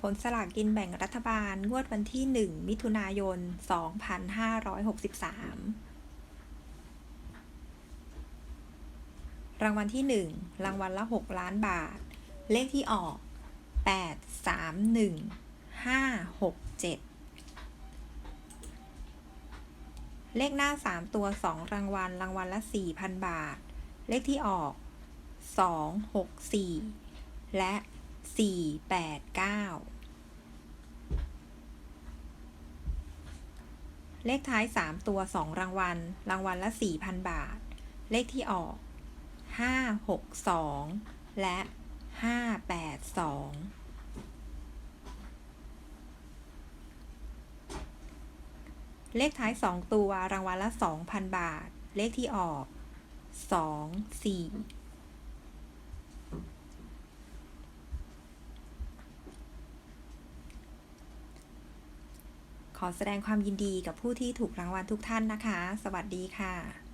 ผลสลากกินแบ่งรัฐบาล งวดวันที่ 1 มิถุนายน 2563 รางวัลที่ 1 รางวัลละ 6 ล้านบาท เลขที่ออก 8 3 1 5 6 7 เลขหน้า 3 ตัว 2 รางวัล รางวัลละ 4,000 บาท เลขที่ออก 2 6 4 และ 4 8 9เลขท้าย3ตัว2รางวัล รางวัลละ4,000บาท เลขที่ออก5 6 2และ5 8 2เลขท้าย2ตัวรางวัลละ2,000บาท เลขที่ออก2 4 ขอแสดงความยินดีกับผู้ที่ถูกรางวัลทุกท่านนะคะ สวัสดีค่ะ